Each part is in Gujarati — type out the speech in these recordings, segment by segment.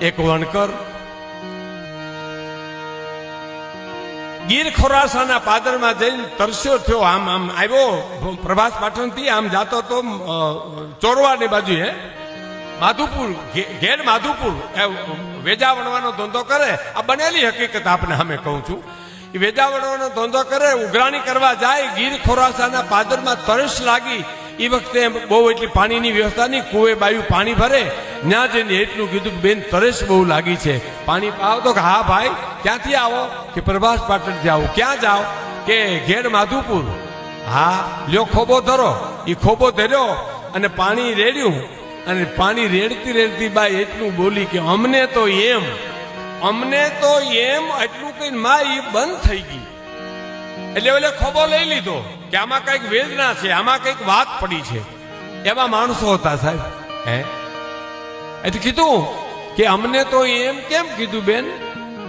એક વણકર ગીર ખોરાસાના પાદરમાં જઈને તરસ્યો થયો. આમ આમ આવ્યો. પ્રભાસ પાટણથી આમ જાતો તો ચોરવાની બાજુ હે માધુપુર, ઘે- ઘેર માધુપુર. વેજા વણવાનો ધંધો કરે. આ બનેલી હકીકત આપને અમે કહું છું. એ વેજા વણવાનો ધંધો કરે, ઉઘરાણી કરવા જાય, ગીર ખોરાસાના પાદરમાં તરસ લાગી. એ વખતે બહુ એટલી પાણીની વ્યવસ્થા નહીં કુએ બાયું પાણી ભરે ત્યાં જઈને એટલું કીધું કે બેન તરસ બહુ લાગી છે. પાણી પાવ તો કે હા ભાઈ, ક્યાંથી આવો? કે પ્રભાસ પાટણથી આવો. ક્યાં જાઓ? કે ઘેર માધુપુર. હા, લ્યો ખોબો ધરો. એ ખોબો ધર્યો અને પાણી રેડ્યું. અને પાણી રેડતી રેડતી બાઈ એટલું બોલી કે અમને તો એમ, અમને તો એમ, એટલું કઈ માં એ બંધ થઈ ગઈ. એટલે એટલે ખોબો લઈ લીધો કે આમાં કંઈક વેદના છે, આમાં કંઈક વાત પડી છે. એવા માણસો હતા સાહેબ. હે? એટલે કીધું કે અમને તો એમ કેમ કીધું બેન?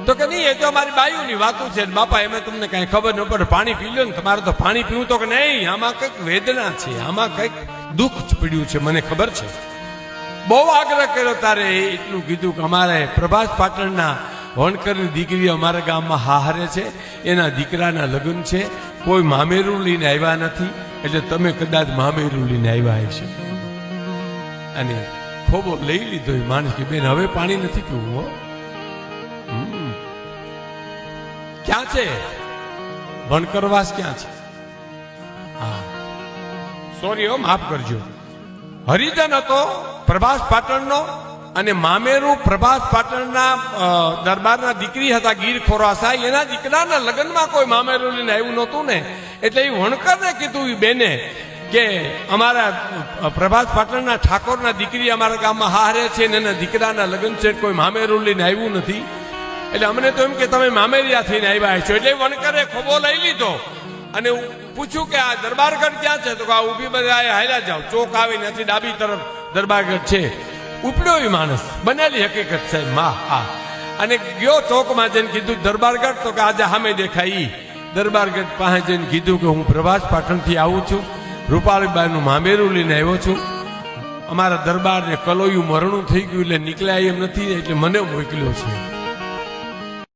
તો કે નહીં, એ તો અમારી બાયુની વાતો છે. બાપા, એમાં તમને કઈ ખબર ન પડે, પાણી પી લો ને, તમારે તો પાણી પીવું તો કે નહીં? આમાં કંઈક વેદના છે, આમાં કંઈક દુઃખ પીડ્યું છે, મને ખબર છે. બહુ આગ્રહ કર્યો તારે એટલું કીધું કે અમારે પ્રભાસ પાટણના વણકરની દીકરી અમારા ગામમાં હારે છે, એના દીકરાના લગ્ન છે, કોઈ મામેરું લઈને આવ્યા નથી, એટલે તમે કદાચ મામેરું લઈને આવ્યા હશે. અને ખોબો લઈ લીધો એ માણસ કે, બેન, હવે પાણી નથી પીવું, હો. ક્યાં છે? વણકરવાસ ક્યાં છે? હા. સોરી હો, માફ કરજો. હરિજન હતો, પ્રભાસ પાટણનો. અને મામેરું પ્રભાસ પાટણના દરબારના દીકરી હતા ગીર ખોરાસાઈ. એના દીકરાના લગ્નમાં કોઈ મામેરું લઈને આવ્યું નહોતું ને. એટલે એ વણકરને કીધું એ બેને કે અમારા પ્રભાસ પાટણના ઠાકોરના દીકરી અમારા ગામમાં હારે છે ને એના દીકરાના લગ્ન છે, કોઈ મામેરું લઈને આવ્યું નથી. એટલે અમને તો એમ કે તમે મામેરિયા થઈને આવ્યા છો એટલે વણકરે ખોબો લઈ લીધો. અને પૂછ્યું કે આ દરબારગઢ ક્યાં છે? તો આ ઊભી બધા હાલ્યા જાઓ. ચોક આવી નથી ડાબી તરફ દરબારગઢ છે. ઉપડ્યો માણસ. બનેલી હકીકત છે મા હા અને ગયો ચોકમાં જઈને કીધું, દરબારગઢ તો કે આજે સામે દેખાય ઈ. દરબારગઢ પાસે જઈને કીધું કે હું પ્રભાસ પાટણથી આવું છું. રૂપાળીબાઈનું મામેરું લઈને આવ્યો છું. અમારા દરબારને કલોયું મરણું થઈ ગયું એટલે નીકળ્યા એમ નથી એટલે મને મોકલ્યો છે.